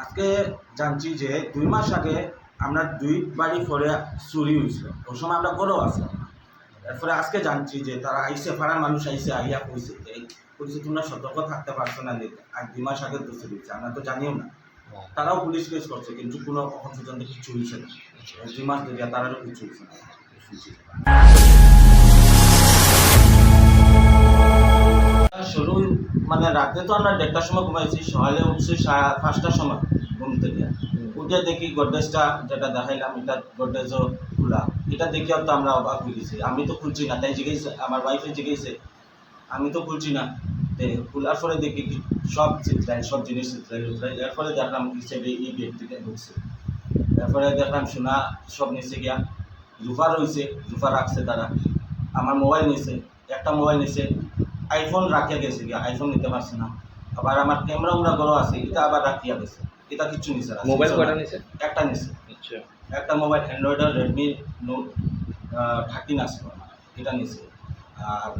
আজকে জানছি যে দুই মাস আগে আমরা দুই বাড়ি পরে চুরি হয়েছিল। ওই সময় আমরা গরও আসলাম এরপরে আজকে জানছি যে তারা আইসে পাড়ার মানুষ আইসে আইয়া কইছে যে কইছে তোমরা সতর্ক থাকতে পারছ না যে আর দুই মাস আগে তো চুরি হয়েছে। আমরা তো জানিও না। তারাও পুলিশ কেস করছে কিন্তু কোনো কখন পর্যন্ত কিছু হয়েছে না। দুই মাস ধরে তারারও কিছু হয়েছে না। মানে রাতে তো আমরা দেড়টার সময় ঘুমাইছি সকালে উঠছি পাঁচটার সময় ঘুম থেকে। উঠে দেখি গডরেজটা যেটা দেখাইলাম এটা গডরেজও খোলা। এটা দেখিও তো আমরা অবাক হয়ে গেছি। আমি তো খুলছি না তাই জিজ্ঞেসে আমার ওয়াইফে জিজ্ঞেসে আমি তো খুলছি না। খোলার পরে দেখি সব চিত্রাই সব জিনিস চিত্রাই উত্তরাই এরপরে দেখলাম হিসেবে এই থেকে ঢুকছে। তারপরে দেখলাম সোনা সব নিচে গিয়া জুফা রয়েছে জুফা রাখছে তারা। আমার মোবাইল নিছে একটা মোবাইল নিছে। আইফোন রাখিয়া গেছে গিয়া আইফোন নিতে পারছে না। আবার আমার ক্যামেরা উমরা গরো আছে এটা আবার রাখিয়া গেছে। এটা কিছু নিছে না মোবাইল কয়টা নিছে? একটা নিছে। আচ্ছা। একটা মোবাইল অ্যান্ড্রয়েডের রেডমি নোট থার্টিন আছে এটা নিছে। আর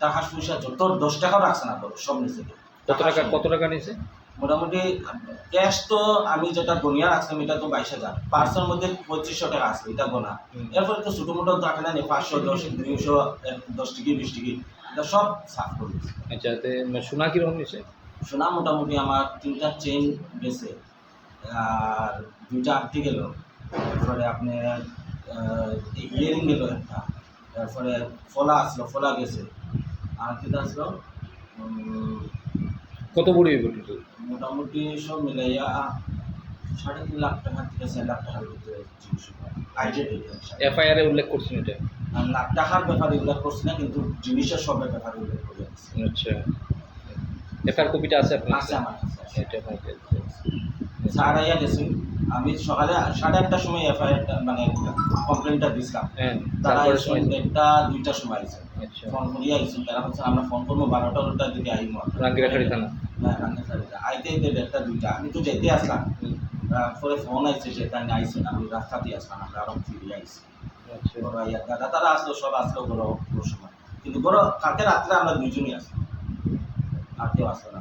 টাকা পয়সা যত দশ টাকাও রাখছে না সব নিছে। কত টাকা কত টাকা নিছে? মোটামুটি ক্যাশ তো আমি যেটা গনিয়া রাখছিলাম এটা তো বাইশ হাজার। পার্সের মধ্যে পঁচিশশো টাকা আছে এটা গোনা। এরপরে তো ছোটো মোটো থাকে না পাঁচশো দশ দুইশো দশ টিকি বিশ টিকি এটা সব সাফ করে আচ্ছা সোনা কীরকম নিছে? সোনা মোটামুটি আমার তিনটা চেন গেছে আর দুইটা আটটি গেল তারপরে আপনার ইয়ারিং গেল একটা তারপরে ফলা আসলো ফলা গেছে। আর কি আসলো কত বড়ি টোটাল মোটামুটি সব মিলাইয়া সাড়ে তিন লাখ টাকা থেকে চার লাখ টাকার ভিতরে আইডিয়া এফআইআর এ উল্লেখ করছেন এটা? লাখ টাকার ব্যাপারে উল্লেখ করছি না কিন্তু জিনিসের সবের ব্যাপারে উল্লেখ করে আচ্ছা। এফআইআর কপিটা আছে আপনার আছে আমার কাছে এটা। স্যার আইয়া গেছি। আমি সকালে সাড়ে আটটার সময় এফআইআরটা মানে কমপ্লেনটা দিছিলাম। হ্যাঁ তারা দেড়টা দুইটার সময় আচ্ছা ফোন করিয়া আইছি তারা হচ্ছে আমরা ফোন করব বারোটা বারোটার দিকে আইব রাঙ্গিরাখাড়ি থানা। হ্যাঁ আইতে আইতে দেড়টা দুইটা। আমি তো যেতে আসলাম। পরে ফোন আইছে যে তাই আইছে না আমি রাস্তাতে আসলাম আমরা আরও ফিরে আইছি আচ্ছা। দাদা তারা আসলো সব আসলো বড় বড় সময়। কিন্তু বড় কালকে রাত্রে আমরা দুইজনই আসলাম। আর কেউ আসলো না।